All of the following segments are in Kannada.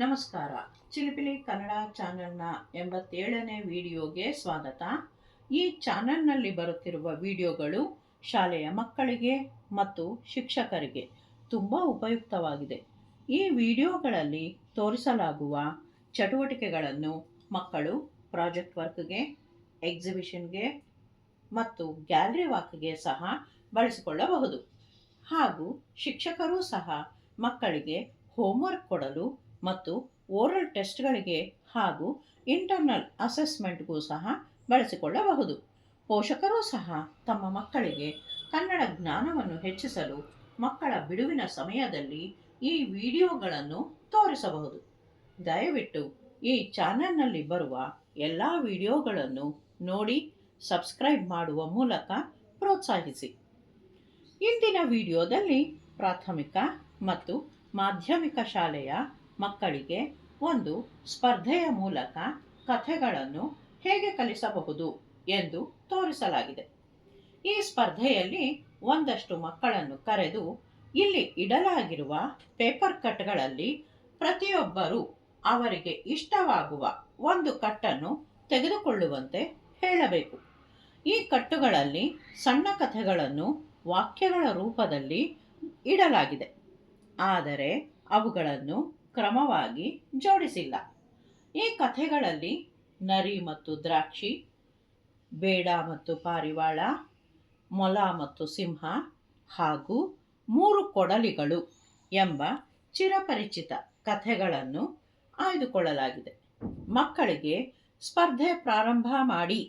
ನಮಸ್ಕಾರ. ಚಿಲಿಪಿಲಿ ಕನ್ನಡ ಚಾನಲ್ನ ಎಂಬತ್ತೇಳನೇ ವಿಡಿಯೋಗೆ ಸ್ವಾಗತ. ಈ ಚಾನೆಲ್ನಲ್ಲಿ ಬರುತ್ತಿರುವ ವಿಡಿಯೋಗಳು ಶಾಲೆಯ ಮಕ್ಕಳಿಗೆ ಮತ್ತು ಶಿಕ್ಷಕರಿಗೆ ತುಂಬ ಉಪಯುಕ್ತವಾಗಿದೆ. ಈ ವಿಡಿಯೋಗಳಲ್ಲಿ ತೋರಿಸಲಾಗುವ ಚಟುವಟಿಕೆಗಳನ್ನು ಮಕ್ಕಳು ಪ್ರಾಜೆಕ್ಟ್ ವರ್ಕ್ಗೆ, ಎಕ್ಸಿಬಿಷನ್ಗೆ ಮತ್ತು ಗ್ಯಾಲರಿ ವಾಕ್ಗೆ ಸಹ ಬಳಸಿಕೊಳ್ಳಬಹುದು. ಹಾಗೂ ಶಿಕ್ಷಕರೂ ಸಹ ಮಕ್ಕಳಿಗೆ ಹೋಮ್ವರ್ಕ್ ಕೊಡಲು ಮತ್ತು ಓರಲ್ ಟೆಸ್ಟ್ಗಳಿಗೆ ಹಾಗೂ ಇಂಟರ್ನಲ್ ಅಸೆಸ್ಮೆಂಟ್ಗೂ ಸಹ ಬಳಸಿಕೊಳ್ಳಬಹುದು. ಪೋಷಕರೂ ಸಹ ತಮ್ಮ ಮಕ್ಕಳಿಗೆ ಕನ್ನಡ ಜ್ಞಾನವನ್ನು ಹೆಚ್ಚಿಸಲು ಮಕ್ಕಳ ಬಿಡುವಿನ ಸಮಯದಲ್ಲಿ ಈ ವಿಡಿಯೋಗಳನ್ನು ತೋರಿಸಬಹುದು. ದಯವಿಟ್ಟು ಈ ಚಾನೆಲ್ನಲ್ಲಿ ಬರುವ ಎಲ್ಲ ವಿಡಿಯೋಗಳನ್ನು ನೋಡಿ, ಸಬ್ಸ್ಕ್ರೈಬ್ ಮಾಡುವ ಮೂಲಕ ಪ್ರೋತ್ಸಾಹಿಸಿ. ಇಂದಿನ ವಿಡಿಯೋದಲ್ಲಿ ಪ್ರಾಥಮಿಕ ಮತ್ತು ಮಾಧ್ಯಮಿಕ ಶಾಲೆಯ ಮಕ್ಕಳಿಗೆ ಒಂದು ಸ್ಪರ್ಧೆಯ ಮೂಲಕ ಕಥೆಗಳನ್ನು ಹೇಗೆ ಕಲಿಸಬಹುದು ಎಂದು ತೋರಿಸಲಾಗಿದೆ. ಈ ಸ್ಪರ್ಧೆಯಲ್ಲಿ ಒಂದಷ್ಟು ಮಕ್ಕಳನ್ನು ಕರೆದು ಇಲ್ಲಿ ಇಡಲಾಗಿರುವ ಪೇಪರ್ ಕಟ್ಗಳಲ್ಲಿ ಪ್ರತಿಯೊಬ್ಬರೂ ಅವರಿಗೆ ಇಷ್ಟವಾಗುವ ಒಂದು ಕಟ್ಟನ್ನು ತೆಗೆದುಕೊಳ್ಳುವಂತೆ ಹೇಳಬೇಕು. ಈ ಕಟ್ಟುಗಳಲ್ಲಿ ಸಣ್ಣ ಕಥೆಗಳನ್ನು ವಾಕ್ಯಗಳ ರೂಪದಲ್ಲಿ ಇಡಲಾಗಿದೆ. ಆದರೆ ಅವುಗಳನ್ನು ಕ್ರಮವಾಗಿ ಜೋಡಿಸಿಲ್ಲ. ಈ ಕಥೆಗಳಲ್ಲಿ ನರಿ ಮತ್ತು ದ್ರಾಕ್ಷಿ, ಬೇಡ ಮತ್ತು ಪಾರಿವಾಳ, ಮೊಲ ಮತ್ತು ಸಿಂಹ ಹಾಗೂ ಮೂರು ಕೊಡಲಿಗಳು ಎಂಬ ಚಿರಪರಿಚಿತ ಕಥೆಗಳನ್ನು ಆಯ್ದುಕೊಳ್ಳಲಾಗಿದೆ. ಮಕ್ಕಳಿಗೆ ಸ್ಪರ್ಧೆ ಪ್ರಾರಂಭ ಮಾಡಿ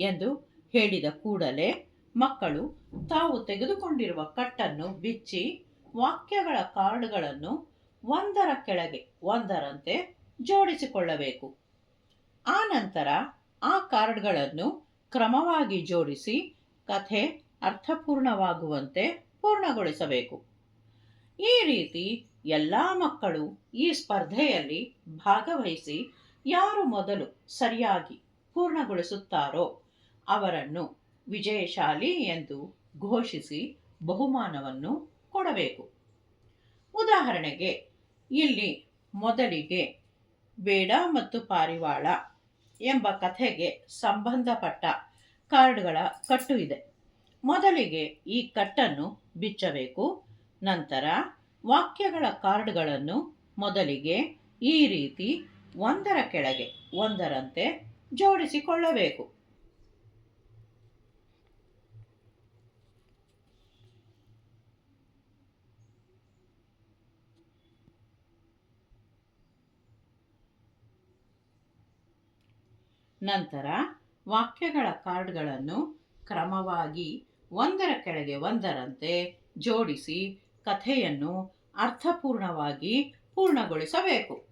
ಎಂದು ಹೇಳಿದ ಕೂಡಲೇ ಮಕ್ಕಳು ತಾವು ತೆಗೆದುಕೊಂಡಿರುವ ಕಟ್ಟನ್ನು ಬಿಚ್ಚಿ ವಾಕ್ಯಗಳ ಕಾರ್ಡ್ಗಳನ್ನು ಒಂದರ ಕೆಳಗೆ ಒಂದರಂತೆ ಜೋಡಿಸಿಕೊಳ್ಳಬೇಕು. ಆ ನಂತರ ಆ ಕಾರ್ಡ್ಗಳನ್ನು ಕ್ರಮವಾಗಿ ಜೋಡಿಸಿ ಕಥೆ ಅರ್ಥಪೂರ್ಣವಾಗುವಂತೆ ಪೂರ್ಣಗೊಳಿಸಬೇಕು. ಈ ರೀತಿ ಎಲ್ಲ ಮಕ್ಕಳು ಈ ಸ್ಪರ್ಧೆಯಲ್ಲಿ ಭಾಗವಹಿಸಿ ಯಾರು ಮೊದಲು ಸರಿಯಾಗಿ ಪೂರ್ಣಗೊಳಿಸುತ್ತಾರೋ ಅವರನ್ನು ವಿಜಯಶಾಲಿ ಎಂದು ಘೋಷಿಸಿ ಬಹುಮಾನವನ್ನು ಕೊಡಬೇಕು. ಉದಾಹರಣೆಗೆ ಇಲ್ಲಿ ಮೊದಲಿಗೆ ಬೇಡ ಮತ್ತು ಪಾರಿವಾಳ ಎಂಬ ಕಥೆಗೆ ಸಂಬಂಧಪಟ್ಟ ಕಾರ್ಡ್ಗಳ ಕಟ್ಟು ಇದೆ. ಮೊದಲಿಗೆ ಈ ಕಟ್ಟನ್ನು ಬಿಚ್ಚಬೇಕು, ನಂತರ ವಾಕ್ಯಗಳ ಕಾರ್ಡ್ಗಳನ್ನು ಮೊದಲಿಗೆ ಈ ರೀತಿ ಒಂದರ ಕೆಳಗೆ ಒಂದರಂತೆ ಜೋಡಿಸಿಕೊಳ್ಳಬೇಕು. ನಂತರ ವಾಕ್ಯಗಳ ಕಾರ್ಡ್ಗಳನ್ನು ಕ್ರಮವಾಗಿ ಒಂದರ ಕೆಳಗೆ ಒಂದರಂತೆ ಜೋಡಿಸಿ ಕಥೆಯನ್ನು ಅರ್ಥಪೂರ್ಣವಾಗಿ ಪೂರ್ಣಗೊಳಿಸಬೇಕು.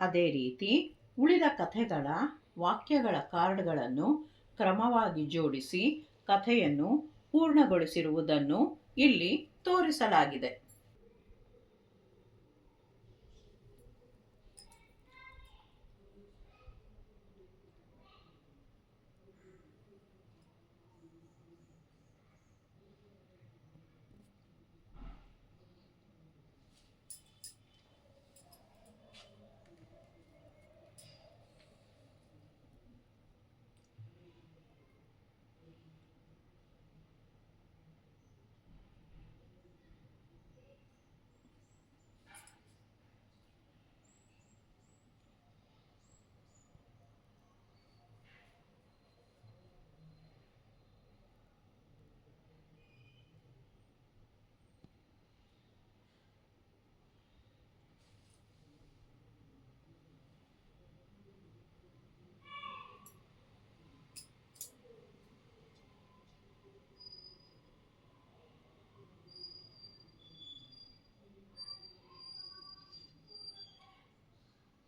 ಅದೇ ರೀತಿ ಉಳಿದ ಕಥೆಗಳ ವಾಕ್ಯಗಳ ಕಾರ್ಡ್ಗಳನ್ನು ಕ್ರಮವಾಗಿ ಜೋಡಿಸಿ ಕಥೆಯನ್ನು ಪೂರ್ಣಗೊಳಿಸಿರುವುದನ್ನು ಇಲ್ಲಿ ತೋರಿಸಲಾಗಿದೆ.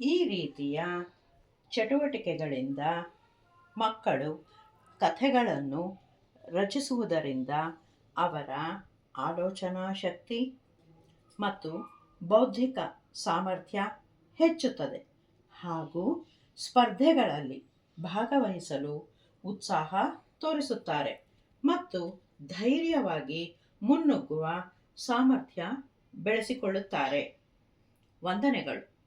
ಈ ರೀತಿಯ ಚಟುವಟಿಕೆಗಳಿಂದ ಮಕ್ಕಳು ಕಥೆಗಳನ್ನು ರಚಿಸುವುದರಿಂದ ಅವರ ಆಲೋಚನಾ ಶಕ್ತಿ ಮತ್ತು ಬೌದ್ಧಿಕ ಸಾಮರ್ಥ್ಯ ಹೆಚ್ಚುತ್ತದೆ ಹಾಗೂ ಸ್ಪರ್ಧೆಗಳಲ್ಲಿ ಭಾಗವಹಿಸಲು ಉತ್ಸಾಹ ತೋರಿಸುತ್ತಾರೆ ಮತ್ತು ಧೈರ್ಯವಾಗಿ ಮುನ್ನುಗ್ಗುವ ಸಾಮರ್ಥ್ಯ ಬೆಳೆಸಿಕೊಳ್ಳುತ್ತಾರೆ. ವಂದನೆಗಳು.